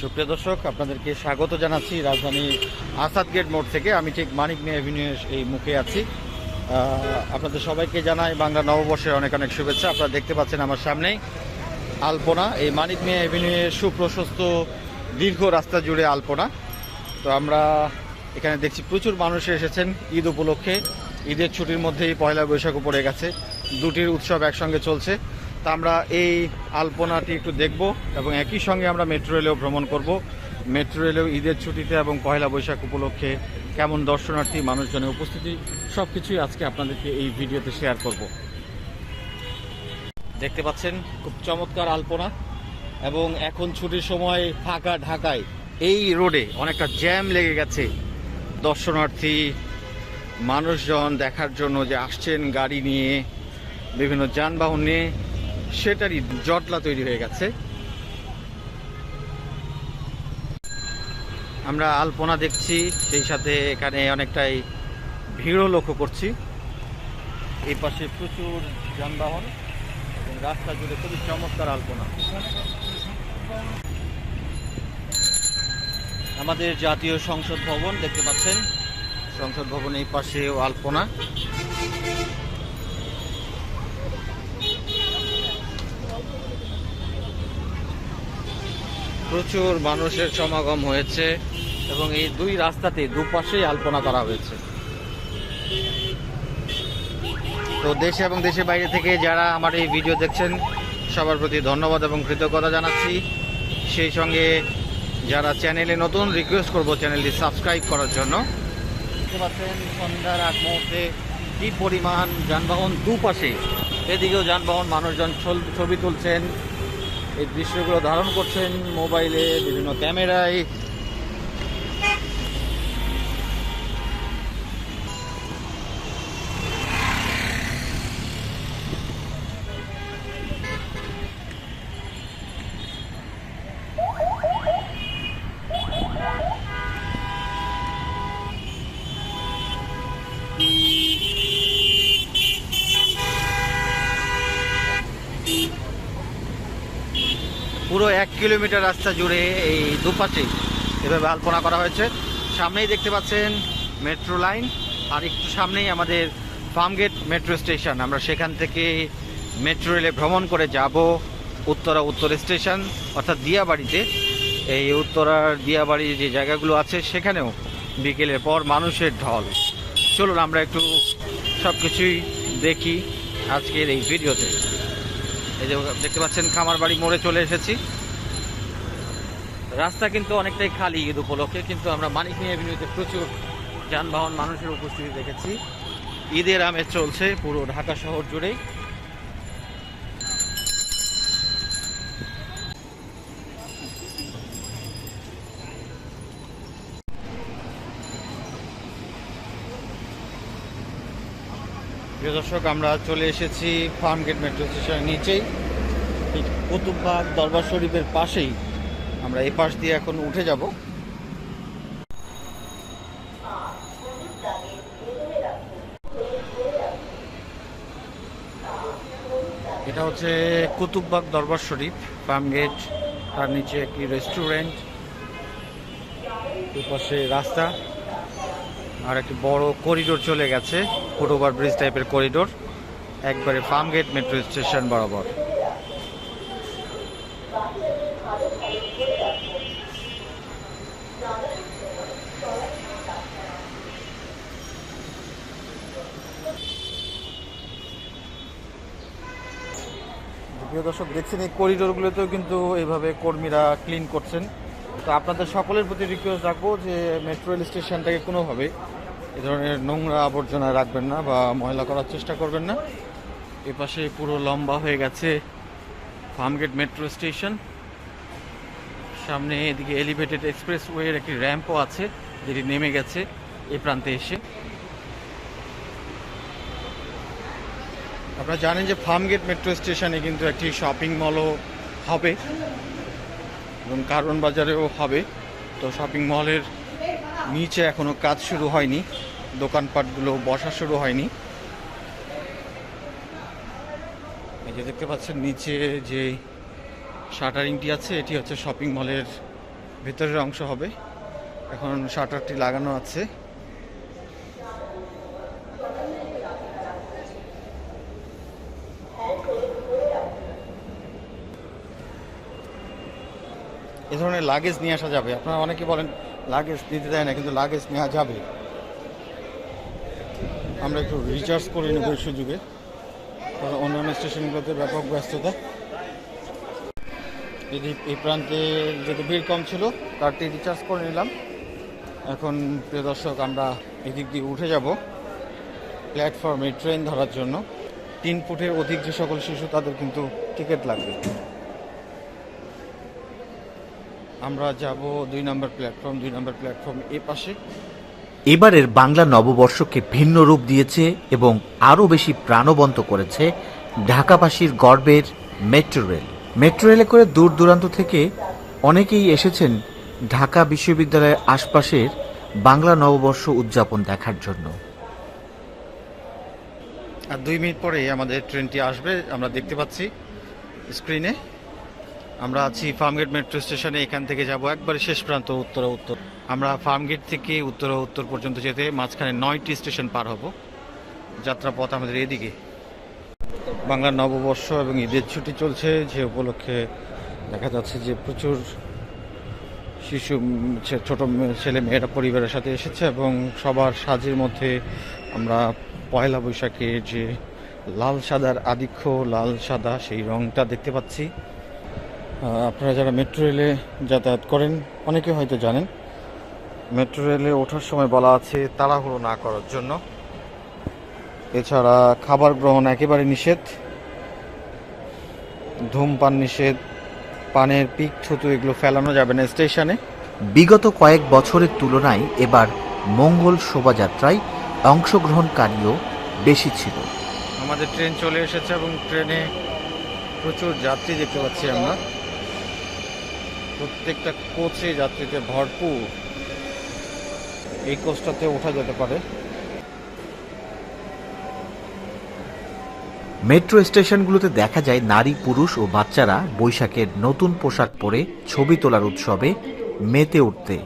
সুপ্রিয় দর্শক, আপনাদেরকে স্বাগত জানাচ্ছি রাজধানী আসাদ গেট মোড় থেকে। আমি ঠিক মানিক মিয়া অ্যাভিনিউ এই মুখে আছি। আপনাদের সবাইকে জানাই বাংলা নববর্ষের অনেক অনেক শুভেচ্ছা। আপনারা দেখতে পাচ্ছেন আমার সামনেই আলপনা। এই মানিক মিয়া অ্যাভিনিউয়ের সুপ্রশস্ত দীর্ঘ রাস্তা জুড়ে আলপনা। তো আমরা এখানে দেখছি প্রচুর মানুষ এসেছেন ঈদ উপলক্ষে। ঈদের ছুটির মধ্যেই পয়লা বৈশাখও পড়ে গেছে। দুটির উৎসব একসঙ্গে চলছে। তা আমরা এই আলপনাটি একটু দেখব এবং একই সঙ্গে আমরা মেট্রো রেলেও ভ্রমণ করব। মেট্রো রেলেও ঈদের ছুটিতে এবং পয়লা বৈশাখ উপলক্ষে কেমন দর্শনার্থী, মানুষজনের উপস্থিতি সব কিছুই আজকে আপনাদেরকে এই ভিডিওতে শেয়ার করব। দেখতে পাচ্ছেন, খুব চমৎকার আলপনা এবং এখন ছুটির সময় ফাঁকা ঢাকায়। এই রোডে অনেকটা জ্যাম লেগে গেছে। দর্শনার্থী, মানুষজন দেখার জন্য যে আসছেন গাড়ি নিয়ে, বিভিন্ন যানবাহন নিয়ে সেটারই জটলা তৈরি হয়ে গেছে। আমরা আলপনা দেখছি, সেই সাথে এখানে অনেকটাই ভিড়ও লক্ষ্য করছি। এই পাশে প্রচুর যানবাহন এবং রাস্তা জুড়ে খুবই চমৎকার আলপনা। আমাদের জাতীয় সংসদ ভবন, দেখতে পাচ্ছেন? সংসদ ভবন এই পাশেও আলপনা। প্রচুর মানুষের সমাগম হয়েছে এবং এই দুই রাস্তাতে দুপাশেই আলপনা করা হয়েছে। তো দেশে এবং দেশের বাইরে থেকে যারা আমার এই ভিডিও দেখছেন, সবার প্রতি ধন্যবাদ এবং কৃতজ্ঞতা জানাচ্ছি। সেই সঙ্গে যারা চ্যানেলে নতুন রিকোয়েস্ট করব চ্যানেলটি সাবস্ক্রাইব করার জন্য। দেখতে পাচ্ছেন, সন্ধ্যার আগ মুহূর্তে কি পরিমাণ যানবাহন দুপাশে। এদিকেও যানবাহন, মানুষজন ছবি তুলছেন। এই দৃশ্যগুলো ধারণ করছেন মোবাইলে বিভিন্ন ক্যামেরায়। কিলোমিটার রাস্তা জুড়ে এই দুপাশে এভাবে আলপনা করা হয়েছে। সামনেই দেখতে পাচ্ছেন মেট্রো লাইন, আর একটু সামনেই আমাদের ফার্মগেট মেট্রো স্টেশন। আমরা সেখান থেকে মেট্রো রেলে ভ্রমণ করে যাব উত্তরা উত্তর স্টেশন, অর্থাৎ দিয়াবাড়িতে। এই উত্তরার দিয়াবাড়ি যে জায়গাগুলো আছে, সেখানেও বিকেলের পর মানুষের ঢল। চলুন আমরা একটু সব কিছুই দেখি আজকের এই ভিডিওতে। এই যে দেখতে পাচ্ছেন খামার বাড়ি মোড়ে চলে এসেছি। রাস্তা কিন্তু অনেকটাই খালি ঈদ উপলক্ষে, কিন্তু আমরা মানিক মিয়া এভিনিউতে প্রচুর যানবাহন মানুষের উপস্থিতি দেখেছি। ঈদের আমেজ চলছে পুরো ঢাকা শহর জুড়েই। দর্শক, আমরা চলে এসেছি ফার্ম গেট মেট্রো স্টেশনের নিচেই। কুতুববাগ দরবার শরীফের পাশেই আমরা এই পাশ দিয়ে এখন উঠে যাব। এটা হচ্ছে কুতুববাগ দরবার শরীফ ফার্ম গেট, তার নিচে একটি রেস্টুরেন্ট পাশে রাস্তা, আর একটি বড় করিডোর চলে গেছে, ফুটওভার ব্রিজ টাইপের করিডোর একবারে ফার্ম গেট মেট্রো স্টেশন বরাবর। প্রিয় দর্শক, দেখছেন এই করিডোরগুলোতেও কিন্তু এইভাবে কর্মীরা ক্লিন করছেন। তো আপনাদের সকলের প্রতি রিকোয়েস্ট রাখব যে মেট্রো রেল স্টেশনটাকে কোনোভাবে এ ধরনের নোংরা আবর্জনা রাখবেন না বা ময়লা করার চেষ্টা করবেন না। এপাশে পুরো লম্বা হয়ে গেছে ফার্মগেট মেট্রো স্টেশন সামনে এদিকে এলিভেটেড এক্সপ্রেস ওয়ের একটি র্যাম্পও আছে, যেটি নেমে গেছে এই প্রান্তে এসে। আপনারা জানেন যে ফার্মগেট মেট্রো স্টেশনে কিন্তু একটি শপিং মলও হবে এবং কারণ বাজারেও হবে। তো শপিং মলের নিচে এখনও কাজ শুরু হয়নি, দোকানপাটগুলো বসা শুরু হয়নি। এই যে দেখতে পাচ্ছেন, নিচে যে শাটারিংটি আছে, এটি হচ্ছে শপিং মলের ভেতরের অংশ হবে। এখন শাটারটি লাগানো আছে। ধরনের লাগেজ নিয়ে আসা যাবে। আপনারা অনেকে বলেন লাগেজ দিতে দেয় না, কিন্তু লাগেজ নেওয়া যাবে। আমরা একটু রিচার্জ করে নেব এই সুযোগে। কারণ অন্যান্য স্টেশনগুলোতে ব্যাপক ব্যস্ততা। এদি এই প্রান্তে যদি ভিড় কম ছিল কারটি রিচার্জ করে নিলাম। এখন, প্রিয় দর্শক, আমরা এদিক দিয়ে উঠে যাব। প্ল্যাটফর্মে ট্রেন ধরার জন্য। তিন ফুটের অধিক যে সকল শিশু, তাদের কিন্তু টিকিট লাগবে। আমরা যাব দুই নম্বর প্ল্যাটফর্ম দুই নম্বর প্ল্যাটফর্ম এ পাশে। এবারের বাংলা নববর্ষকে ভিন্ন রূপ দিয়েছে এবং আরও বেশি প্রাণবন্ত করেছে ঢাকাবাসীর গর্বের মেট্রো রেল। মেট্রো রেলে করে দূর দূরান্ত থেকে অনেকেই এসেছেন ঢাকা বিশ্ববিদ্যালয়ের আশপাশের বাংলা নববর্ষ উদযাপন দেখার জন্য। আর দুই মিনিট পরেই আমাদের ট্রেনটি আসবে আমরা দেখতে পাচ্ছি স্ক্রিনে। আমরা আছি ফার্মগেট মেট্রো স্টেশনে, এখান থেকে যাব একবারে শেষ প্রান্ত, উত্তরা উত্তর। আমরা ফার্মগেট থেকে উত্তরা উত্তর পর্যন্ত যেতে মাঝখানে নয়টি স্টেশন পার হব। যাত্রাপথ আমাদের এদিকে। বাংলার নববর্ষ এবং ঈদের ছুটি চলছে, যে উপলক্ষে দেখা যাচ্ছে যে প্রচুর শিশু ছোট ছেলে মেয়েরা পরিবারের সাথে এসেছে এবং সবার সাজের মধ্যে আমরা পয়লা বৈশাখের যে লাল সাদার আধিক্য, লাল সাদা সেই রংটা দেখতে পাচ্ছি। আপনারা যারা মেট্রো রেলে যাতায়াত করেন অনেকে হয়তো জানেন মেট্রো রেলে ওঠার সময় বলা আছে তাড়াহুড়ো না করার জন্য। এছাড়া খাবার গ্রহণ একেবারে নিষেধ। ধূমপান নিষেধ পানের পিক থুতু এগুলো ফেলানো যাবে না স্টেশনে। বিগত কয়েক বছরের তুলনায় এবার মঙ্গল শোভাযাত্রায় অংশগ্রহণকারীও বেশি ছিল। আমাদের ট্রেন চলে এসেছে এবং ট্রেনে প্রচুর যাত্রী দেখতে পাচ্ছি আমরা। প্রত্যেকটা কোচে যাত্রীতে ভরপুর। এই কোচটাতে ওঠা যেতে পারে। মেট্রো স্টেশনগুলোতে দেখা যায় নারী, পুরুষ ও বাচ্চারা বৈশাখের নতুন পোশাক পরে ছবি তোলার উৎসবে মেতে উঠতে।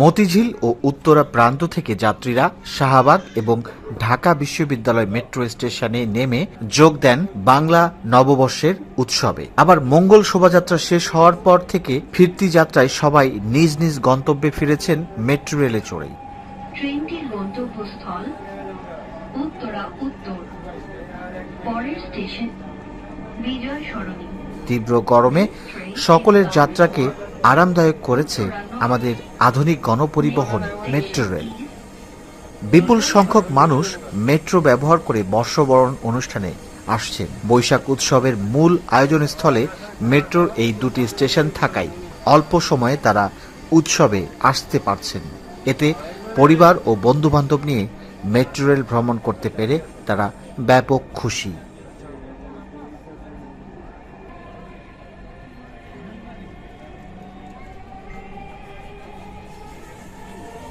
মতিঝিল ও উত্তরা প্রান্ত থেকে যাত্রীরা শাহবাগ এবং ঢাকা বিশ্ববিদ্যালয় মেট্রো স্টেশনে নেমে যোগ দেন বাংলা নববর্ষের উৎসবে। আবার মঙ্গল শোভাযাত্রা শেষ হওয়ার পর থেকে ফিরতি যাত্রায় সবাই নিজ নিজ গন্তব্যে ফিরেছেন মেট্রো রেলে চড়েই। ট্রেনটির গন্তব্যস্থল উত্তরা উত্তর পরের স্টেশন বিজয় সরণি তীব্র গরমে সকলের যাত্রাকে আরামদায়ক করেছে আমাদের আধুনিক গণপরিবহন মেট্রো রেল। বিপুল সংখ্যক মানুষ মেট্রো ব্যবহার করে বর্ষবরণ অনুষ্ঠানে আসছেন। বৈশাখ উৎসবের মূল আয়োজনস্থলে মেট্রোর এই দুটি স্টেশন থাকায় অল্প সময়ে তারা উৎসবে আসতে পারছেন। এতে পরিবার ও বন্ধুবান্ধব নিয়ে মেট্রো রেল ভ্রমণ করতে পেরে তারা ব্যাপক খুশি।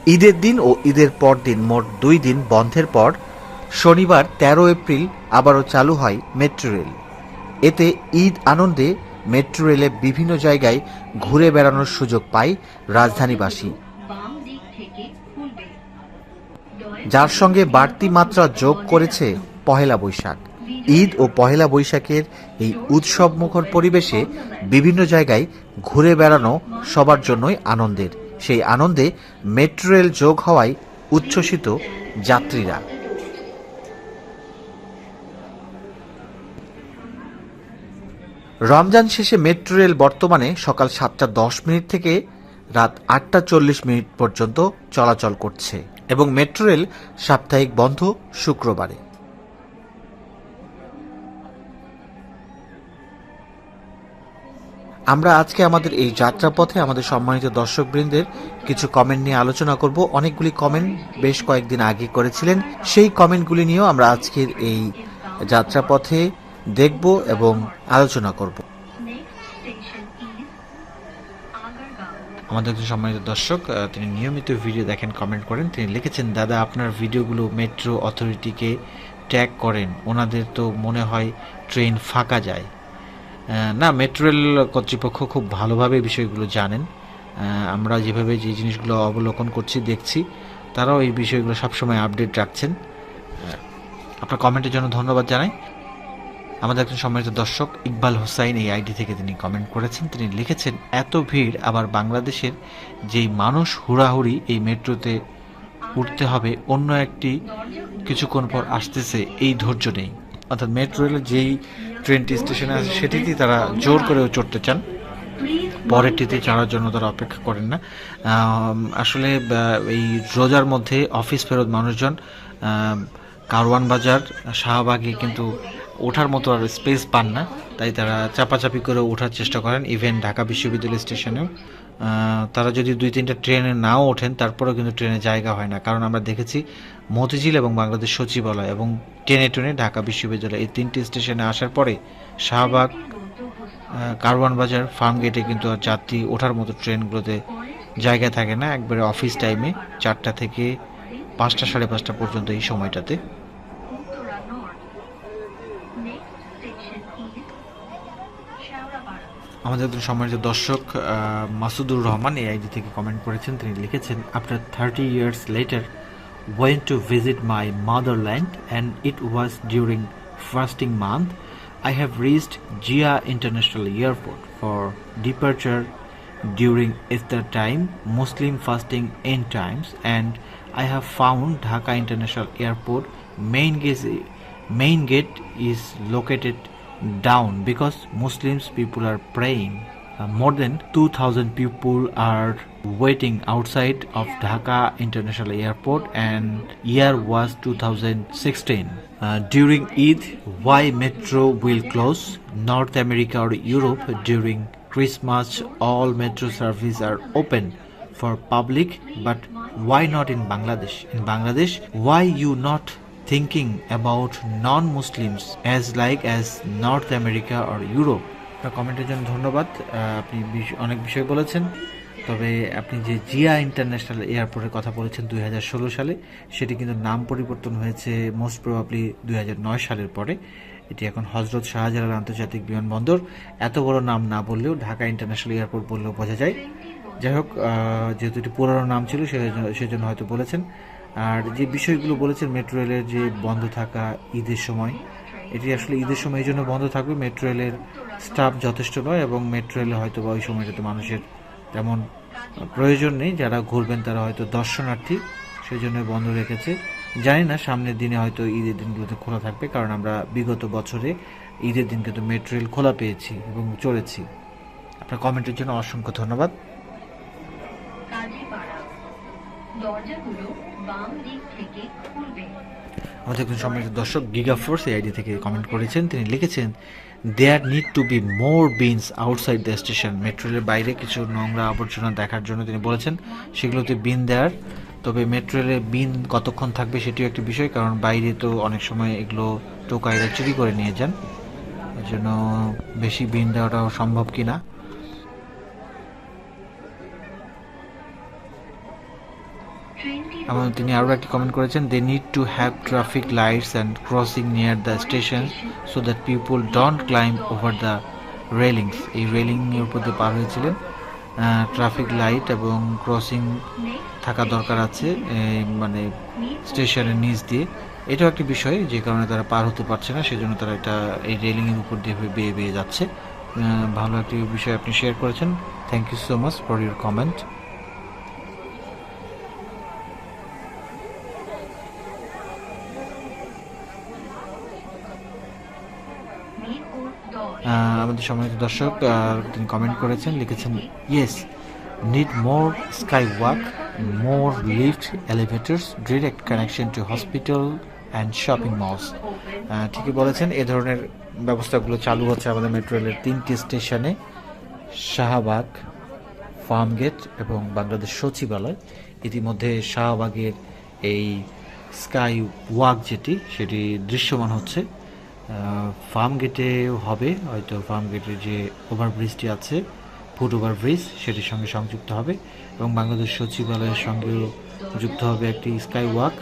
ঈদের দিন ও ঈদের পর দিন মোট দুই দিন বন্ধের পর শনিবার তেরো এপ্রিল আবারও চালু হয় মেট্রো রেল। এতে ঈদ আনন্দে মেট্রো রেলে বিভিন্ন জায়গায় ঘুরে বেড়ানোর সুযোগ পায় রাজধানীবাসী। যার সঙ্গে বাড়তি মাত্রা যোগ করেছে পহেলা বৈশাখ। ঈদ ও পহেলা বৈশাখের এই উৎসব মুখর পরিবেশে বিভিন্ন জায়গায় ঘুরে বেড়ানো সবার জন্যই আনন্দের। সেই আনন্দে মেট্রো রেল যোগ হওয়ায় উচ্ছ্বসিত যাত্রীরা। রমজান শেষে মেট্রো রেল বর্তমানে সকাল সাতটা দশ মিনিট থেকে রাত আটটা চল্লিশ মিনিট পর্যন্ত চলাচল করছে এবং মেট্রো রেল সাপ্তাহিক বন্ধ শুক্রবারে। আমরা আজকে আমাদের এই যাত্রাপথে আমাদের সম্মানিত দর্শকবৃন্দের কিছু কমেন্ট নিয়ে আলোচনা করব। অনেকগুলি কমেন্ট বেশ কয়েকদিন আগে করেছিলেন। সেই কমেন্টগুলি নিয়েও আমরা আজকের এই যাত্রাপথে দেখব এবং আলোচনা করব। আমাদের একজন সম্মানিত দর্শক তিনি নিয়মিত ভিডিও দেখেন কমেন্ট করেন। তিনি লিখেছেন, দাদা, আপনার ভিডিওগুলো মেট্রো অথরিটিকে ট্যাগ করেন। ওনাদের তো মনে হয় ট্রেন ফাঁকা যায়। না মেট্রো রেল কর্তৃপক্ষ খুব ভালোভাবে এই বিষয়গুলো জানেন। আমরা যেভাবে যে জিনিসগুলো অবলোকন করছি, দেখছি, তারাও এই বিষয়গুলো সবসময় আপডেট রাখছেন। আপনার কমেন্টের জন্য ধন্যবাদ জানাই। আমাদের একজন সম্মানিত দর্শক, ইকবাল হোসাইন, এই আইডি থেকে তিনি কমেন্ট করেছেন। তিনি লিখেছেন, এত ভিড়, আবার বাংলাদেশের যেই মানুষ হুড়াহুড়ি এই মেট্রোতে উঠতে হবে, অন্য একটি কিছুক্ষণ পর আসতেছে, এই ধৈর্য নেই। অর্থাৎ মেট্রো রেলের যেই ট্রেনটি স্টেশনে আছে সেটিতেই তারা জোর করেও চড়তে চান। পরেরটিতে চড়ার জন্য তারা অপেক্ষা করেন না। আসলে এই রোজার মধ্যে অফিস ফেরত মানুষজন কারওয়ান বাজার, শাহবাগে কিন্তু ওঠার মতো আর স্পেস পান না। তাই তারা চাপাচাপি করে ওঠার চেষ্টা করেন। ইভেন ঢাকা বিশ্ববিদ্যালয় স্টেশনেও। তারা যদি দুই তিনটা ট্রেনে নাও ওঠেন, তারপরেও কিন্তু ট্রেনে জায়গা হয় না। কারণ আমরা দেখেছি মতিঝিল এবং বাংলাদেশ সচিবালয় এবং ট্রেনে ট্রেনে ঢাকা বিশ্ববিদ্যালয় এই তিনটি স্টেশনে আসার পরে শাহবাগ কারওয়ান বাজার ফার্ম গেটে কিন্তু আর যাত্রী ওঠার মতো ট্রেনগুলোতে জায়গা থাকে না। একবারে অফিস টাইমে চারটা থেকে পাঁচটা, সাড়ে পাঁচটা পর্যন্ত এই সময়টাতে। আমাদের একজন সম্মানিত দর্শক মাসুদুর রহমান এই আইডি থেকে কমেন্ট করেছেন। তিনি লিখেছেন after thirty years later went to visit my motherland and it was during fasting month I have reached Zia international airport for departure during iftar time, muslim fasting end times, and i have found dhaka international airport main gate main gate is located down because muslims people are praying. Uh, more than 2000 people are waiting outside of dhaka international airport and year was 2016 Uh, during eid why metro will close. North america or europe during Christmas, all metro services are open for public, but why not in Bangladesh? In Bangladesh, why you not thinking about non-Muslims as like as North America or Europe? আপনার কমেন্টের জন্য ধন্যবাদ। আপনি অনেক বিষয় বলেছেন। তবে আপনি যে জিয়া ইন্টারন্যাশনাল এয়ারপোর্টের কথা বলেছেন দুই হাজার ষোলো সালে, সেটি কিন্তু নাম পরিবর্তন হয়েছে মোস্ট প্রবাবলি দুই সালের পরে। এটি এখন হজরত শাহজালাল আন্তর্জাতিক বিমানবন্দর। এত বড় নাম না বললেও ঢাকা ইন্টারন্যাশনাল এয়ারপোর্ট বললেও বোঝা যায়। যাই হোক যেহেতু এটি পুরনো নাম ছিল সেজন্য হয়তো বলেছেন। আর যে বিষয়গুলো বলেছেন মেট্রো রেলের যে বন্ধ থাকা ঈদের সময়, এটি আসলে ঈদের সময় এই জন্য বন্ধ থাকবে। মেট্রো রেলের স্টাফ যথেষ্ট নয় এবং মেট্রো রেলে হয়তো বা ওই সময়টাতে মানুষের তেমন প্রয়োজন নেই। যারা ঘুরবেন তারা হয়তো দর্শনার্থী সেই জন্য বন্ধ রেখেছে। জানি না, সামনের দিনে হয়তো ঈদের দিনগুলোতে খোলা থাকবে, কারণ আমরা বিগত বছরে ঈদের দিন কিন্তু মেট্রো রেল খোলা পেয়েছি এবং চড়েছি আপনার কমেন্টের জন্য অসংখ্য ধন্যবাদ। দরজাগুলো আমাদের একজন সম্মানিত দর্শক গিগা ফোর্স এই আইডি থেকে কমেন্ট করেছেন। তিনি লিখেছেন there need to be more bins outside the station metro রেলের বাইরে কিছু নোংরা আবর্জনা দেখার জন্য তিনি বলেছেন, সেগুলোতে বিন দেওয়ার তবে মেট্রো রেলে বিন কতক্ষণ থাকবে সেটিও একটি বিষয়, কারণ বাইরে তো অনেক সময় এগুলো টোকাইরা চুরি করে নিয়ে যান। এর জন্য বেশি বিন দেওয়াটাও সম্ভব কিনা? এবং তিনি আরও একটি কমেন্ট করেছেন they need to have traffic lights and crossing near the station so that people don't climb over the railings এই রেলিংয়ের উপর দিয়ে পার হয়েছিলেন। ট্রাফিক লাইট এবং ক্রসিং থাকা দরকার আছে মানে স্টেশনের নিচ দিয়ে। এটাও একটি বিষয় যে কারণে তারা পার হতে পারছে না, সেজন্য তারা এটা, এই রেলিংয়ের উপর দিয়ে বেয়ে বেয়ে যাচ্ছে। ভালো একটি বিষয় আপনি শেয়ার করেছেন। Thank you so much for your comment আমাদের সম্মানিত দর্শক তিনি কমেন্ট করেছেন, লিখেছেন yes need more sky walk more lift elevators direct connection to hospital and shopping malls ঠিকই বলেছেন, এ ধরনের ব্যবস্থাগুলো চালু হচ্ছে আমাদের মেট্রো রেলের তিনটি স্টেশনে শাহবাগ, ফার্মগেট এবং বাংলাদেশ সচিবালয়। ইতিমধ্যে শাহবাগের এই স্কাই ওয়াক যেটি, সেটি দৃশ্যমান হচ্ছে। ফার্ম গেটে হবে, হয়তো ফার্ম গেটের যে ওভারব্রিজটি আছে ফুট ওভারব্রিজ সেটির সঙ্গে সংযুক্ত হবে এবং বাংলাদেশ সচিবালয়ের সঙ্গেও যুক্ত হবে একটি স্কাই ওয়াক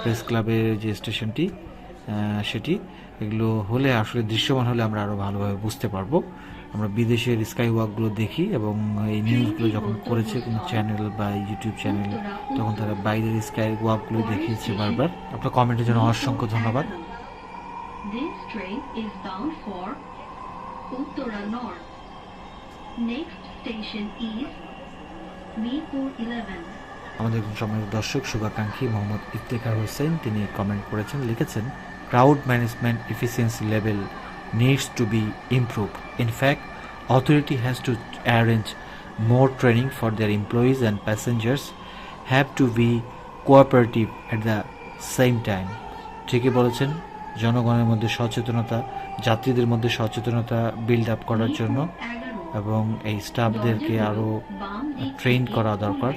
প্রেস ক্লাবের যে স্টেশনটি সেটি। এগুলো হলে, আসলে দৃশ্যমান হলে আমরা আরও ভালোভাবে বুঝতে পারব। আমরা বিদেশের স্কাই ওয়াকগুলো দেখি এবং এই নিউজগুলো যখন করেছে কোনো চ্যানেল বা ইউটিউব চ্যানেল তখন তারা বাইরের স্কাই ওয়াকগুলো দেখিয়েছে বারবার। আপনার কমেন্টের জন্য অসংখ্য ধন্যবাদ। This train is bound for Uttara North. Next station is Mirpur 11. আমাদের সম্মানিত দর্শক শুভাকাঙ্ক্ষী মোহাম্মদ ইফতেখার হোসেন, তিনি কমেন্ট করেছেন, লিখেছেন crowd management efficiency level needs to be improve in fact authority has to arrange more training for their employees and passengers have to be cooperative at the same time ঠিকই বলেছেন জনগণের মধ্যে সচেতনতা যাত্রীদের মধ্যে সচেতনতা বিল্ড আপ করার জন্য এবং এই স্টাফদেরকে আরও ট্রেন করা দরকার।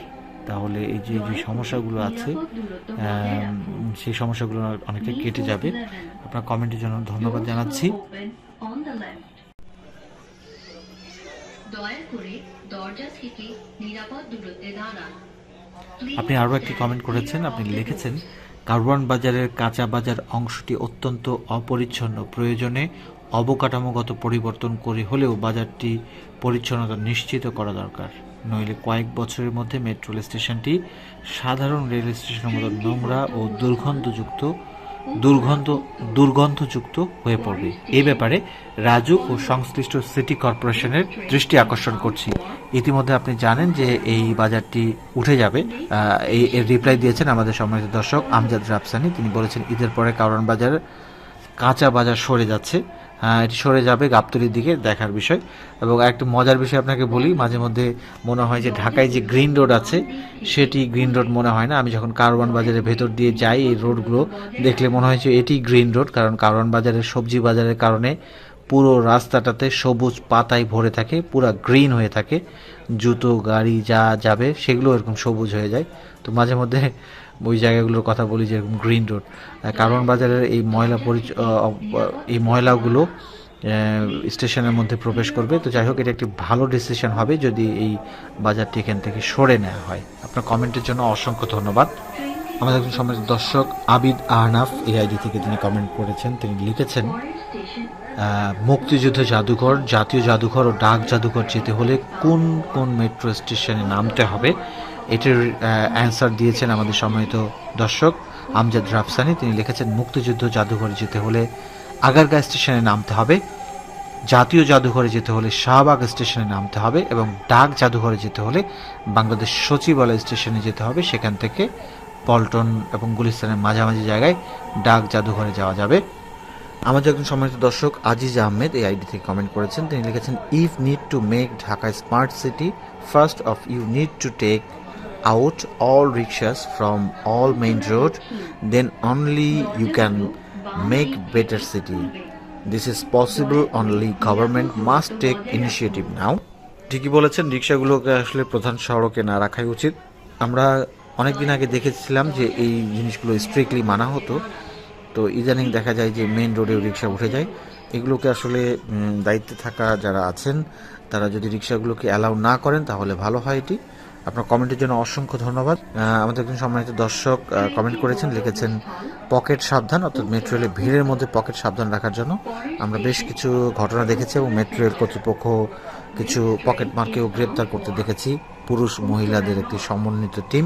তাহলে এই যে যে সমস্যাগুলো আছে সেই সমস্যাগুলো অনেকটা কেটে যাবে। আপনার কমেন্টের জন্য ধন্যবাদ জানাচ্ছি। On the left. দয়া করে দরজা থেকে নিরাপদ দূরত্বে দাঁড়ান। আপনি আরও একটি কমেন্ট করেছেন আপনি লিখেছেন কারওয়ান বাজারের কাঁচা বাজার অংশটি অত্যন্ত অপরিচ্ছন্ন। প্রয়োজনে অবকাঠামোগত পরিবর্তন করে হলেও বাজারটি পরিচ্ছন্নতা নিশ্চিত করা দরকার। নইলে কয়েক বছরের মধ্যে মেট্রো স্টেশনটি সাধারণ রেল স্টেশনের মতো নোংরা ও দুর্গন্ধযুক্ত দুর্গন্ধ, দুর্গন্ধযুক্ত হয়ে পড়বে। এ ব্যাপারে রাজু ও সংশ্লিষ্ট সিটি কর্পোরেশনের দৃষ্টি আকর্ষণ করছি। ইতিমধ্যে আপনি জানেন যে এই বাজারটি উঠে যাবে। এই রিপ্লাই দিয়েছেন আমাদের সম্মানিত দর্শক আমজাদ রাফসানি। তিনি বলেছেন, ঈদের পরে কারণ বাজার কাঁচা বাজার সরে যাচ্ছে। এটি সরে যাবে গাবতলির দিকে দেখার বিষয়। এবং একটা মজার বিষয় আপনাকে বলি, মাঝে মধ্যে মনে হয় যে ঢাকায় যে গ্রিন রোড আছে, সেটি গ্রিন রোড মনে হয় না। আমি যখন কারওয়ান বাজারের ভেতর দিয়ে যাই, এই রোডগুলো দেখলে মনে হয় যে এটি গ্রিন রোড, কারণ কারওয়ান বাজারের সবজি বাজারের কারণে পুরো রাস্তাটাতে সবুজ পাতায় ভরে থাকে, পুরো গ্রিন হয়ে থাকে। জুতো, গাড়ি যা যাবে, সেগুলো এরকম সবুজ হয়ে যায়। তো মাঝে মধ্যে ওই জায়গাগুলোর কথা বলি যেরকম গ্রিন রোড কারওয়ান বাজারের এই ময়লা আহ, এই ময়লাগুলো স্টেশনের মধ্যে প্রবেশ করবে। তো যাই হোক এটা একটি ভালো ডিসিশন হবে যদি এই বাজারটি এখান থেকে সরে নেওয়া হয়। আপনার কমেন্টের জন্য অসংখ্য ধন্যবাদ। আমাদের একজন সম্মানিত দর্শক আবিদ আহনাফ এই আইডি থেকে তিনি কমেন্ট করেছেন। তিনি লিখেছেন মুক্তিযুদ্ধ জাদুঘর জাতীয় জাদুঘর ও ডাক জাদুঘর যেতে হলে কোন কোন মেট্রো স্টেশনে নামতে হবে? এটির অ্যান্সার দিয়েছেন আমাদের সম্মানিত দর্শক আমজাদ রাফসানি। তিনি লিখেছেন, মুক্তিযুদ্ধ জাদুঘরে যেতে হলে আগারগা স্টেশনে নামতে হবে। জাতীয় জাদুঘরে যেতে হলে শাহবাগ স্টেশনে নামতে হবে এবং ডাক জাদুঘরে যেতে হলে বাংলাদেশ সচিবালয় স্টেশনে যেতে হবে। সেখান থেকে পল্টন এবং গুলিস্তানের মাঝামাঝি জায়গায় ডাক জাদুঘরে যাওয়া যাবে। আমাদের একজন সম্মানিত দর্শক আজিজ আহমেদ এই আইডি থেকে কমেন্ট করেছেন। তিনি লিখেছেন if need to make Dhaka smart city first of you need to take out all rickshaws from all main road then only you can make better city this is possible only government must take initiative now ঠিকই বলেছেন রিক্সাগুলোকে আসলে প্রধান সড়কে না রাখাই উচিত। আমরা অনেক দিন আগে দেখেছিলাম যে এই জিনিসগুলো স্ট্রিক্টলি মানা হতো। তো ইদানিং দেখা যায় যে মেন রোডেও রিক্সা উঠে যায়। এগুলোকে আসলে দায়িত্বে থাকা যারা আছেন, তারা যদি রিক্সাগুলোকে অ্যালাউ না করেন, তাহলে ভালো হয় এটি। আপনার কমেন্টের জন্য অসংখ্য ধন্যবাদ। আমাদের একজন সম্মানিত দর্শক কমেন্ট করেছেন, লিখেছেন, পকেট সাবধান অর্থাৎ মেট্রো রেলের ভিড়ের মধ্যে পকেট সাবধান রাখার জন্য। আমরা বেশ কিছু ঘটনা দেখেছি এবং মেট্রো রেল কর্তৃপক্ষ কিছু পকেট মার্কেও গ্রেপ্তার করতে দেখেছি। পুরুষ মহিলাদের একটি সমন্বিত টিম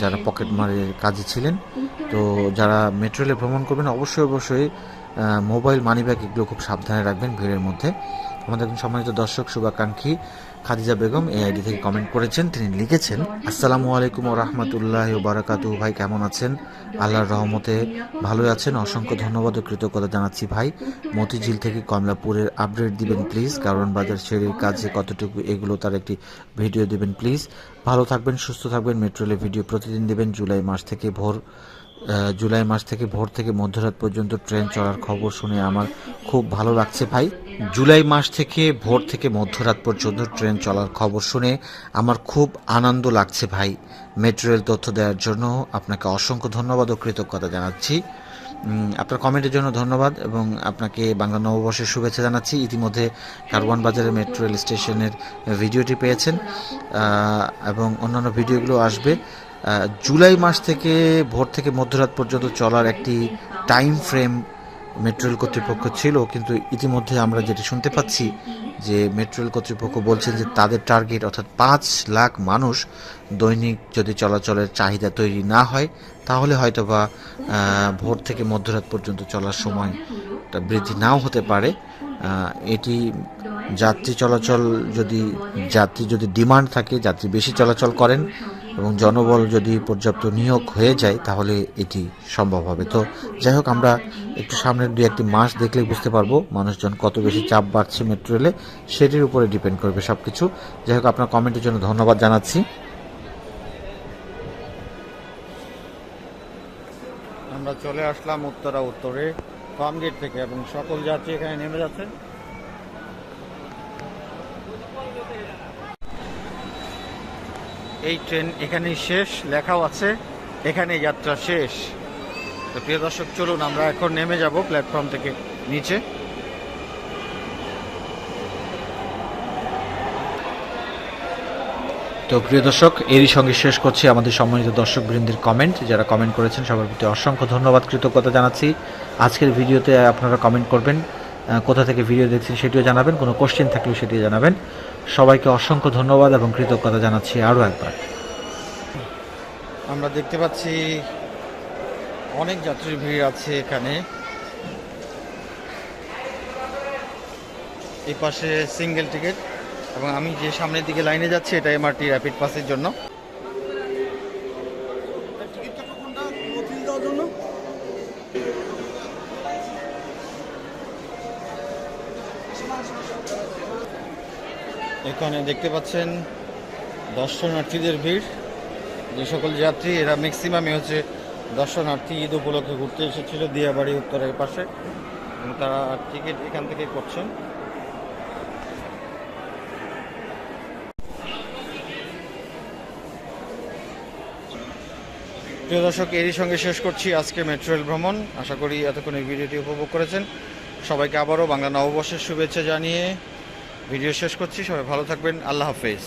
যারা পকেট মারের কাজে ছিলেন। তো যারা মেট্রো রেলে ভ্রমণ করবেন, অবশ্যই অবশ্যই মোবাইল মানিব্যাগ এগুলো খুব সাবধানে রাখবেন ভিড়ের মধ্যে। আমাদের সম্মানিত দর্শক শুভাকাঙ্ক্ষী খাদিজা বেগম এই আইডি থেকে কমেন্ট করেছেন, তিনি লিখেছেন, আসসালামু আলাইকুম ও রহমতুল্লাহ বারাকাতু ভাই, কেমন আছেন? আল্লাহর রহমতে ভালো আছেন। অসংখ্য ধন্যবাদ ও কৃতজ্ঞতা জানাচ্ছি, ভাই। মতিঝিল থেকে কমলাপুরের আপডেট দিবেন প্লিজ কারণ বাজার ছেড়ে কাজে কতটুকু এগুলো তার একটি ভিডিও দিবেন প্লিজ ভালো থাকবেন, সুস্থ থাকবেন। মেট্রোলে ভিডিও প্রতিদিন দিবেন, জুলাই মাস থেকে ভোর জুলাই মাস থেকে ভোর থেকে মধ্যরাত পর্যন্ত ট্রেন চলার খবর শুনে আমার খুব ভালো লাগছে ভাই। জুলাই মাস থেকে ভোর থেকে মধ্যরাত পর্যন্ত ট্রেন চলার খবর শুনে আমার খুব আনন্দ লাগছে ভাই। মেট্রো রেল তথ্য দেওয়ার জন্য আপনাকে অসংখ্য ধন্যবাদ ও কৃতজ্ঞতা জানাচ্ছি। আপনার কমেন্টের জন্য ধন্যবাদ এবং আপনাকে বাংলা নববর্ষের শুভেচ্ছা জানাচ্ছি। ইতিমধ্যে কারওয়ান বাজারের মেট্রো রেল স্টেশনের ভিডিওটি পেয়েছেন। এবং অন্যান্য ভিডিওগুলো আসবে। জুলাই মাস থেকে ভোর থেকে মধ্যরাত পর্যন্ত চলার একটি টাইম ফ্রেম মেট্রো রেল কর্তৃপক্ষ ছিল, কিন্তু ইতিমধ্যে আমরা যেটি শুনতে পাচ্ছি যে মেট্রো রেল কর্তৃপক্ষ বলছেন যে তাদের টার্গেট অর্থাৎ পাঁচ লাখ মানুষ দৈনিক যদি চলাচলের চাহিদা তৈরি না হয়, তাহলে হয়তো বা ভোর থেকে মধ্যরাত পর্যন্ত চলার সময়টা বৃদ্ধি নাও হতে পারে। এটি যাত্রী চলাচল যদি, যাত্রী যদি ডিমান্ড থাকে, যাত্রী বেশি চলাচল করেন এবং জনবল যদি পর্যাপ্ত নিয়োগ হয়ে যায়, তাহলে এটি সম্ভব হবে। তো যাই হোক, আমরা একটু সামনের দু একটি মাস দেখলে বুঝতে পারব মানুষজন কত বেশি চাপ বাড়ছে মেট্রো রেলে, সেটির উপরে ডিপেন্ড করবে সব কিছু যাই হোক, আপনার কমেন্টের জন্য ধন্যবাদ জানাচ্ছি। আমরা চলে আসলাম উত্তরা উত্তরে ফার্ম গেট থেকে এবং সকল যাত্রী এখানে নেমে যাচ্ছে। এই ট্রেন এখানেই শেষ, লেখাও আছে এখানে যাত্রা শেষ। তো প্রিয় দর্শক, চলুন আমরা এখন নেমে যাব প্ল্যাটফর্ম থেকে নিচে। তো প্রিয় দর্শক, এরই সঙ্গে শেষ করছি আমাদের সম্মানিত দর্শক বৃন্দের কমেন্ট যারা কমেন্ট করেছেন, সবার প্রতি অসংখ্য ধন্যবাদ, কৃতজ্ঞতা জানাচ্ছি। আজকের ভিডিওতে আপনারা কমেন্ট করবেন কোথা থেকে ভিডিও দেখছেন সেটিও জানাবেন, কোনো কোশ্চেন থাকলেও সেটিও জানাবেন। সবাইকে অসংখ্য ধন্যবাদ এবং কৃতজ্ঞতা জানাচ্ছি আরও একবার। আমরা দেখতে পাচ্ছি অনেক যাত্রীর ভিড় আছে এখানে। এই পাশে সিঙ্গেল টিকিট এবং আমি যে সামনের দিকে লাইনে যাচ্ছি এটা এমআরটি র্যাপিড পাসের জন্য। এখানে দেখতে পাচ্ছেন দর্শনার্থীদের ভিড়। যে সকল যাত্রী, এরা ম্যাক্সিমামই হচ্ছে দর্শনার্থী ঈদ উপলক্ষে ঘুরতে এসেছিল দিয়াবাড়ি উত্তরের পাশে। তারা টিকিট এখান থেকে করছেন। প্রিয় দর্শক, এরই সঙ্গে শেষ করছি আজকে মেট্রো রেল ভ্রমণ। আশা করি এতক্ষণ এই ভিডিওটি উপভোগ করেছেন। সবাইকে আবারও বাংলা নববর্ষের শুভেচ্ছা জানিয়ে ভিডিও শেষ করছি সবাই ভালো থাকবেন আল্লাহ হাফেজ।